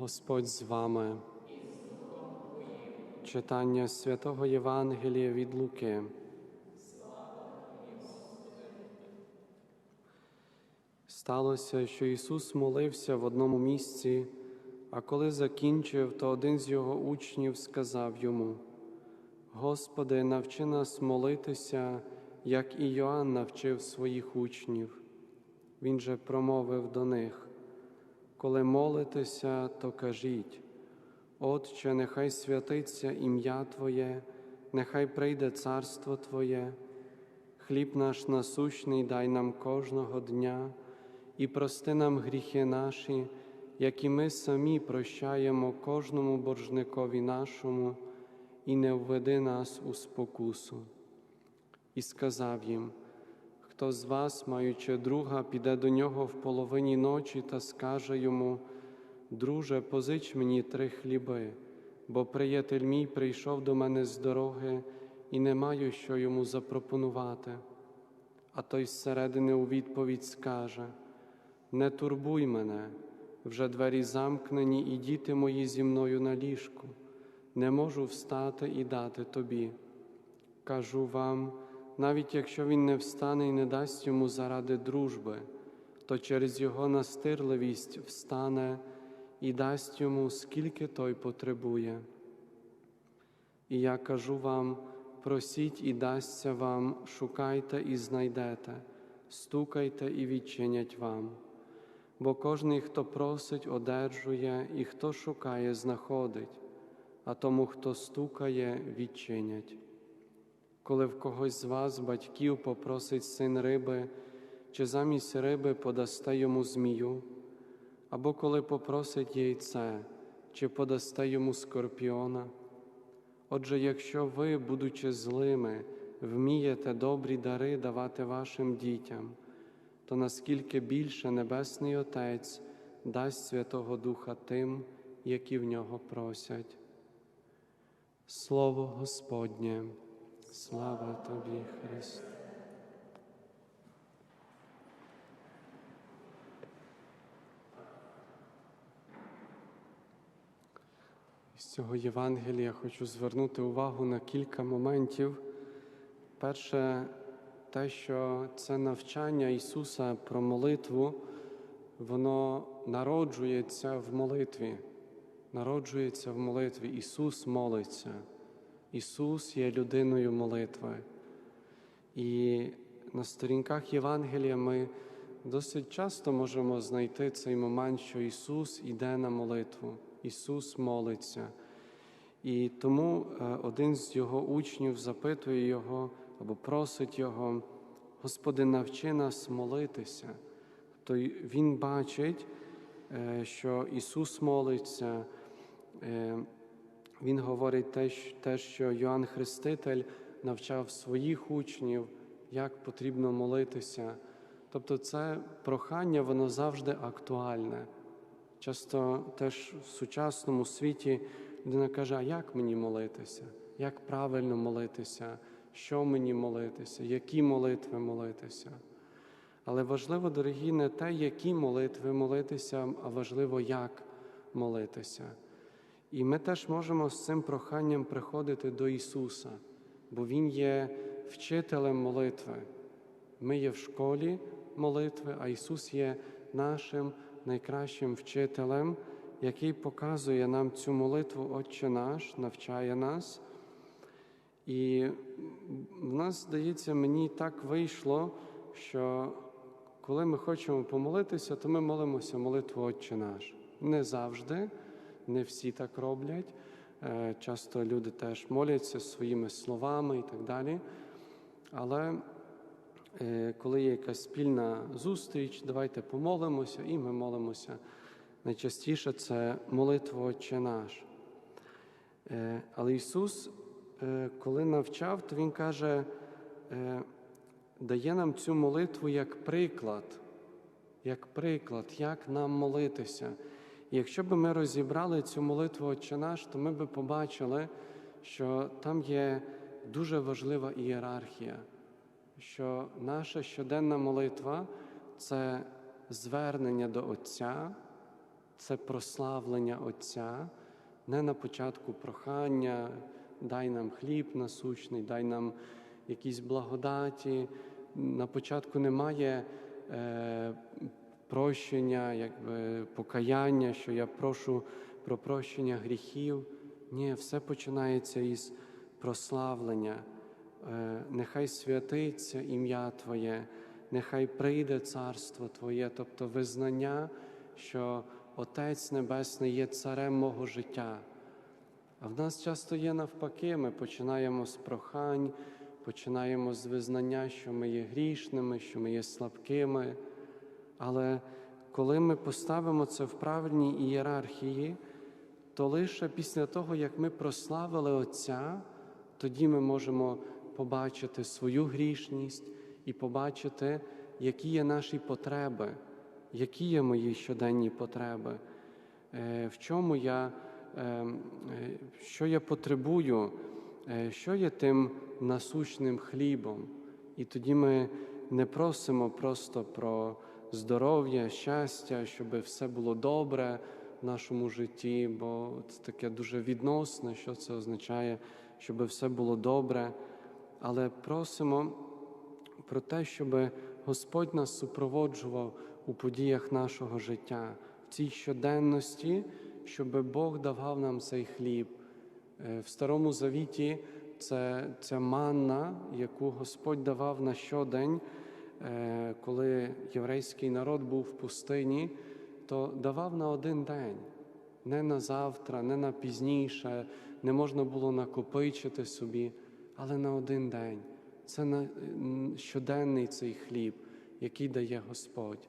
Господь з вами. Читання святого Євангелія від Луки. Сталося, що Ісус молився в одному місці, а коли закінчив, то один з його учнів сказав йому: Господи, навчи нас молитися, як і Йоанн навчив своїх учнів. Він же промовив до них: Коли молитеся, то кажіть, Отче, нехай святиться ім'я Твоє, нехай прийде царство Твоє, хліб наш насущний дай нам кожного дня і прости нам гріхи наші, як і ми самі прощаємо кожному боржникові нашому, і не введи нас у спокусу. І сказав їм, хто з вас, маючи друга, піде до нього в половині ночі та скаже йому, Друже, позич мені три хліби, бо приятель мій прийшов до мене з дороги і не маю що йому запропонувати. А той зсередини у відповідь скаже: Не турбуй мене, вже двері замкнені, і діти мої зі мною на ліжку, не можу встати і дати тобі. Кажу вам, навіть якщо він не встане і не дасть йому заради дружби, то через його настирливість встане і дасть йому, скільки той потребує. І я кажу вам, просіть і дасться вам, шукайте і знайдете, стукайте і відчинять вам. Бо кожний, хто просить, одержує, і хто шукає, знаходить, а тому, хто стукає, відчинять. Коли в когось з вас, батьків, попросить син риби, чи замість риби подасте йому змію, або коли попросить яйце, чи подасте йому скорпіона. Отже, якщо ви, будучи злими, вмієте добрі дари давати вашим дітям, то наскільки більше Небесний Отець дасть Святого Духа тим, які в нього просять. Слово Господнє, слава тобі, Христе. З цього Євангелія хочу звернути увагу на кілька моментів. Перше, те, що це навчання Ісуса про молитву, воно народжується в молитві. Народжується в молитві. Ісус молиться. Ісус є людиною молитви. І на сторінках Євангелія ми досить часто можемо знайти цей момент, що Ісус іде на молитву. Ісус молиться. І тому один з його учнів запитує Його або просить Його, Господи, навчи нас молитися. То Він бачить, що Ісус молиться. Він говорить те, що Йоанн Хреститель навчав своїх учнів, як потрібно молитися. Тобто, це прохання, воно завжди актуальне. Часто теж в сучасному світі людина каже, а як мені молитися, як правильно молитися, що мені молитися, які молитви молитися. Але важливо, дорогі, не те, які молитви молитися, а важливо, як молитися. І ми теж можемо з цим проханням приходити до Ісуса, бо Він є вчителем молитви. Ми є в школі молитви, а Ісус є нашим найкращим вчителем, який показує нам цю молитву Отче наш, навчає нас. І в нас, здається, мені так вийшло, що коли ми хочемо помолитися, то ми молимося молитву Отче наш. Не завжди, не всі так роблять. Часто люди теж моляться своїми словами і так далі. Але коли є якась спільна зустріч, давайте помолимося, і ми молимося. Найчастіше це молитва Отче наш. Але Ісус, коли навчав, то Він каже, дає нам цю молитву як приклад, як приклад, як нам молитися. І якщо б ми розібрали цю молитву Отче наш, то ми б побачили, що там є дуже важлива ієрархія що наша щоденна молитва це звернення до Отця, це прославлення Отця, не на початку прохання, дай нам хліб насущний, дай нам якісь благодаті. На початку немає е, прощення, якби покаяння, що я прошу про прощення гріхів. Ні, все починається із прославлення. Е, Нехай святиться ім'я Твоє, нехай прийде царство Твоє, тобто визнання, що Отець Небесний є царем мого життя. А в нас часто є навпаки, ми починаємо з прохань, починаємо з визнання, що ми є грішними, що ми є слабкими. Але коли ми поставимо це в правильній ієрархії, то лише після того, як ми прославили Отця, тоді ми можемо побачити свою грішність і побачити, які є наші потреби, які є мої щоденні потреби, е, в чому я, е, е, що я потребую, що є тим насущним хлібом. І тоді ми не просимо просто про здоров'я, щастя, щоб все було добре в нашому житті, бо це таке дуже відносне, що це означає, щоб все було добре. Але просимо про те, щоб Господь нас супроводжував у подіях нашого життя, в цій щоденності, щоб Бог давав нам цей хліб. Е, В Старому Завіті це ця манна, яку Господь давав на щодень, коли єврейський народ був в пустині, то давав на один день, не на завтра, не на пізніше, не можна було накопичити собі, але на один день. Це щоденний цей хліб, який дає Господь.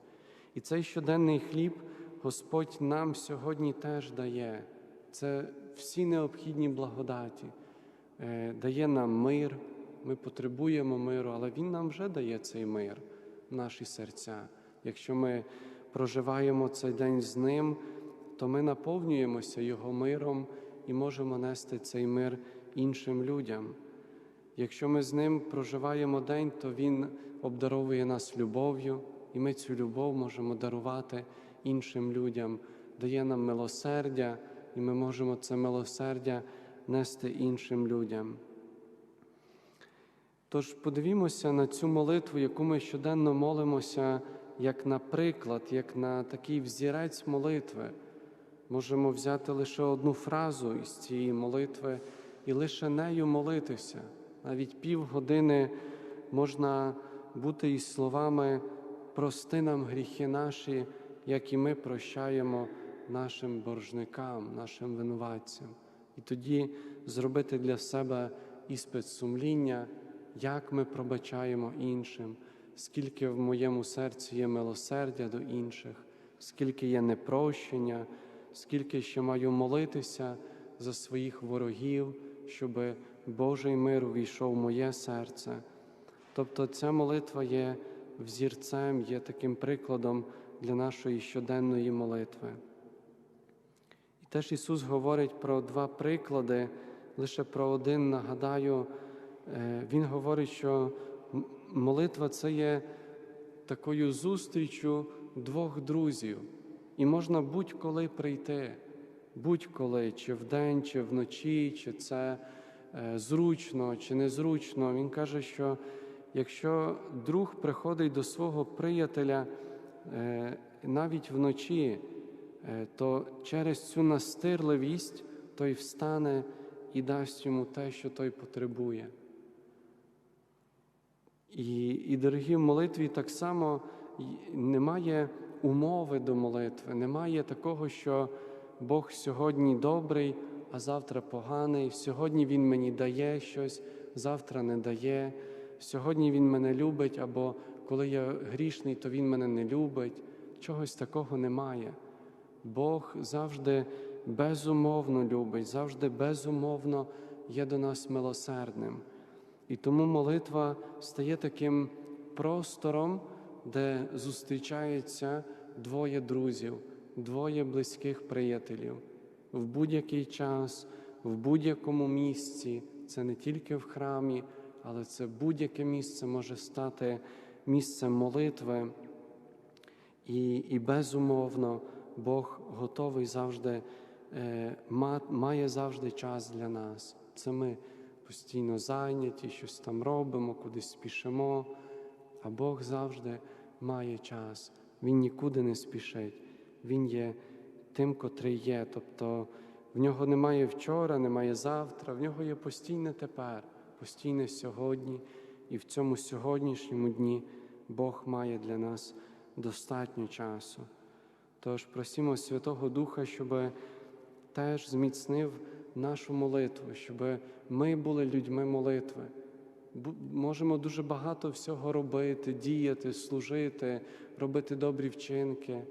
І цей щоденний хліб Господь нам сьогодні теж дає. Це всі необхідні благодаті. Е, Дає нам мир, ми потребуємо миру, але Він нам вже дає цей мир в наші серця. Якщо ми проживаємо цей день з ним, то ми наповнюємося Його миром і можемо нести цей мир іншим людям. Якщо ми з ним проживаємо день, то Він обдаровує нас любов'ю, і ми цю любов можемо дарувати іншим людям, дає нам милосердя, і ми можемо це милосердя нести іншим людям. Тож подивімося на цю молитву, яку ми щоденно молимося, як на приклад, як на такий взірець молитви. Можемо взяти лише одну фразу із цієї молитви і лише нею молитися. Навіть півгодини можна бути із словами прости нам гріхи наші, як і ми прощаємо нашим боржникам, нашим винуватцям. І тоді зробити для себе іспит сумління, як ми пробачаємо іншим, скільки в моєму серці є милосердя до інших, скільки є непрощення, скільки ще маю молитися за своїх ворогів, щоб Божий мир увійшов в моє серце. Тобто ця молитва є взірцем, є таким прикладом для нашої щоденної молитви. І теж Ісус говорить про два приклади, лише про один нагадаю, Він говорить, що молитва це є такою зустрічю двох друзів, і можна будь-коли прийти, будь-коли, чи вдень, чи вночі, чи це е, зручно, чи незручно. Він каже, що якщо друг приходить до свого приятеля е, навіть вночі, е, то через цю настирливість той встане і дасть йому те, що той потребує. І, і дорогі, в молитві так само немає умови до молитви, немає такого, що Бог сьогодні добрий, а завтра поганий. Сьогодні Він мені дає щось, завтра не дає. Сьогодні Він мене любить, або коли я грішний, то Він мене не любить. Чогось такого немає. Бог завжди безумовно любить, завжди безумовно є до нас милосердним. І тому молитва стає таким простором, де зустрічаються двоє друзів, двоє близьких приятелів в будь-який час, в будь-якому місці. Це не тільки в храмі, але це будь-яке місце може стати місцем молитви. І, і безумовно Бог готовий завжди, е, має завжди час для нас. Це ми постійно зайняті, щось там робимо, кудись спішимо. А Бог завжди має час. Він нікуди не спішить. Він є тим, котрий є. Тобто в нього немає вчора, немає завтра, в нього є постійне тепер, постійне сьогодні. І в цьому сьогоднішньому дні Бог має для нас достатньо часу. Тож просимо Святого Духа, щоб теж зміцнив нашу молитву, щоб ми були людьми молитви. Можемо дуже багато всього робити, діяти, служити, робити добрі вчинки,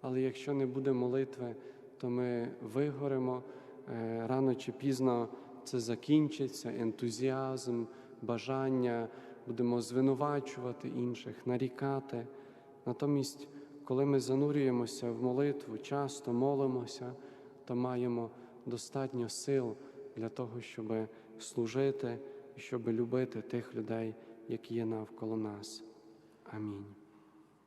але якщо не буде молитви, то ми вигоремо е, рано чи пізно це закінчиться, ентузіазм, бажання, будемо звинувачувати інших, нарікати. Натомість, коли ми занурюємося в молитву, часто молимося, то маємо достатньо сил для того, щоб служити і щоб любити тих людей, які є навколо нас. Амінь.